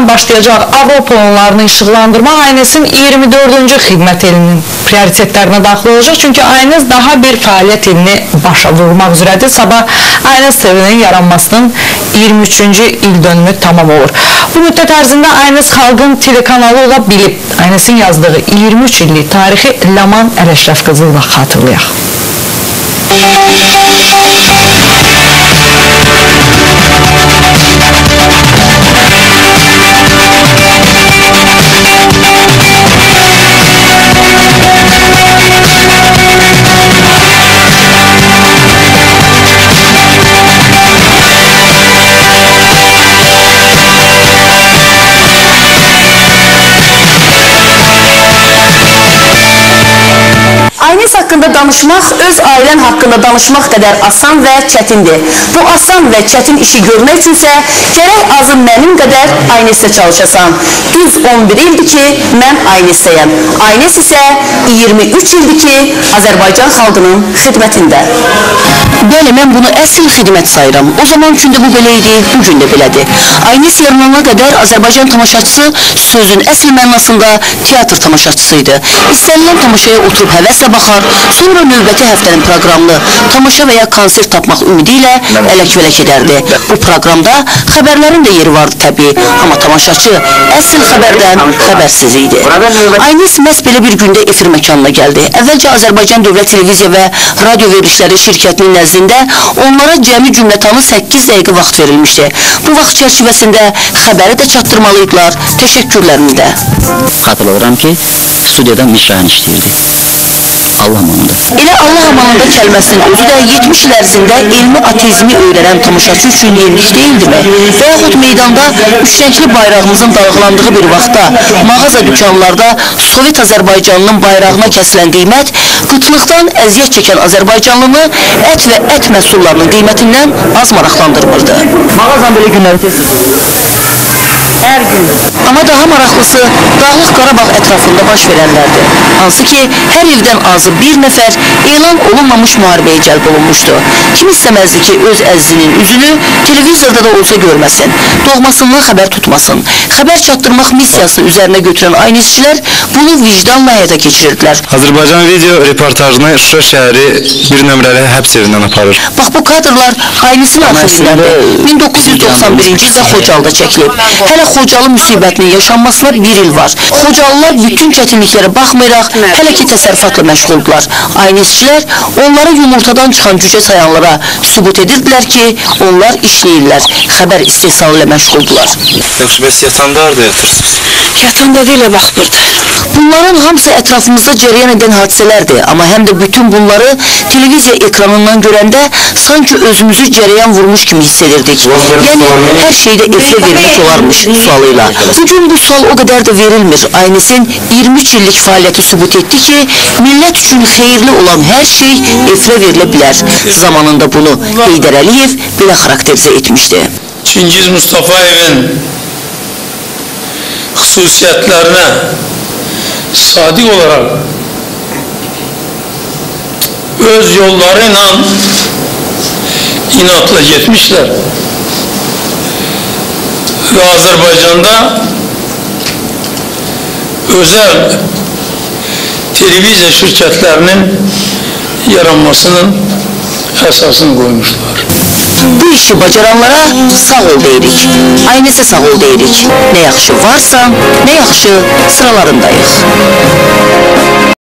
ayından başlayacaq Avropa oyunlarını işıqlandırmaq Aynesin 24-cü xidmət ilinin prioritetlərinə daxil olacaq. Çünki Aynes daha bir fəaliyyət ilini başa vurmaq üzrədir. Sabah Aynes TV-nin yaranmasının 23-cü il dönümü tamam olur. Bu müddət ərzində Aynes xalqın telekanalı ola bilib. Aynesin yazdığı 23 illik tarixi Laman Ələşrəf qızı ilə xatırlayaq. Aynes haqqında danışmaq öz ailən haqqında danışmaq qədər asan və çətindir. Bu asan və çətin işi görmək üçünsə gərək azı mənim qədər Aynesdə çalışasan. Düz 11 ildir ki, mən Aynesdəyəm. Aynes isə 23 ildir ki, Azərbaycan xalqının xidmətində. Bəli, mən bunu əsl xidmət sayıram. O zaman üçün də bu belə idi, bu gün də belədir. Aynes yaranana qədər Azərbaycan tamaşaçısı sözün əsl mənasında teatr tamaşaçısı idi. İstənilən tamaşaya oturub həvəslə baxar, sonra növbəti həftənin proqramını tamaşa və ya konsert tapmaq ümidi ilə ələk-vələk edərdi. Bu proqramda xəbərlərin də yeri vardı təbii, amma tamaşaçı əsl xəbərdən xəbərsiz idi. Aynes məhz belə bir gündə efir məkanına gəldi. Əvvəlcə Azərbaycan Dövlət Televiziya və Radio Verilişləri şirkətinin nəzdində onlara cəmi cümlətanı 8 dəqiqə vaxt verilmişdi. Bu vaxt çərçivəsində xəbəri də çatdırmalıydılar, təşəkkürlərini də. Xatırladıram ki, studiyada Mişrahan işləyirdi. Allah amanında. Elə Allah amanında kəlməsinin özü də 70 il ərzində elmi ateizmi öyrənən tamaşaçı üçün yenilik deyildimi? Və yaxud meydanda üçrəngli bayrağımızın dalğalandığı bir vaxtda mağaza dükanlarda Sovet Azərbaycanının bayrağına kəsilən qiymət qıtlıqdan əziyyət çəkən Azərbaycanlını ət və ət məhsullarının qiymətindən az maraqlandırmırdı. Mağazan belə günləri tez Hər gün. Amma daha maraqlısı Dağlıq Qarabağ ətrafında baş verənlərdir. Hansı ki, hər evdən azı bir nəfər elan olunmamış müharibəyə cəlb olunmuşdu. Kim istəməzdi ki, öz əzizinin üzünü televizorda da olsa görməsin, doğmasından xəbər tutmasın. Xəbər çatdırmaq missiyasını üzərinə götürən aynisçilər bunu vicdanla həyata keçirirdilər. Azərbaycan video reportajını Şuşa şəhəri bir nömrəli həbs evindən aparır. Bax bu kadrlar Aynisin arxivindədir. 1991-ci ildə Xocalda çəkilib. Hələ Xocalı müsibətinin yaşanmasına bir il var. Xocalılar bütün çətinliklərə baxmayaraq hələ ki təsərrüfatla məşğuldular. Aynisçilər onları yumurtadan çıxan cücə sayanlara sübut edirdilər ki, onlar işləyirlər, xəbər istehsalı ilə məşğuldular. Yoxsa bəs yatanda harda yatırsınız? Yatanda da elə baxmırdı. Bunların Hamsi etrafımızda cereyan eden hadiselerdi ama hem de bütün bunları televizya ekranından görende sanki özümüzü cereyan vurmuş gibi hissedirdik. Yani her şeyde efle vermek olarmış sualıyla. Bugün bu sual o kadar da verilmir. Aynısın 23 yıllık faaliyeti sübut etti ki millet için hayırlı olan her şey efle verilebilir. Zamanında bunu Heydar Aliyev bile karakterize etmişti. Çingiz Mustafayev'in hususiyetlerine sadık olarak öz yollarıyla inatla gitmişler. Ve Azerbaycan'da özel televizya şirketlerinin yaranmasının esasını koymuşlar. Bu işi bacaranlara sağ ol deyirik. Aynısı sağ ol deyirik. Ne yaxşı varsa, ne yaxşı sıralarındayıq.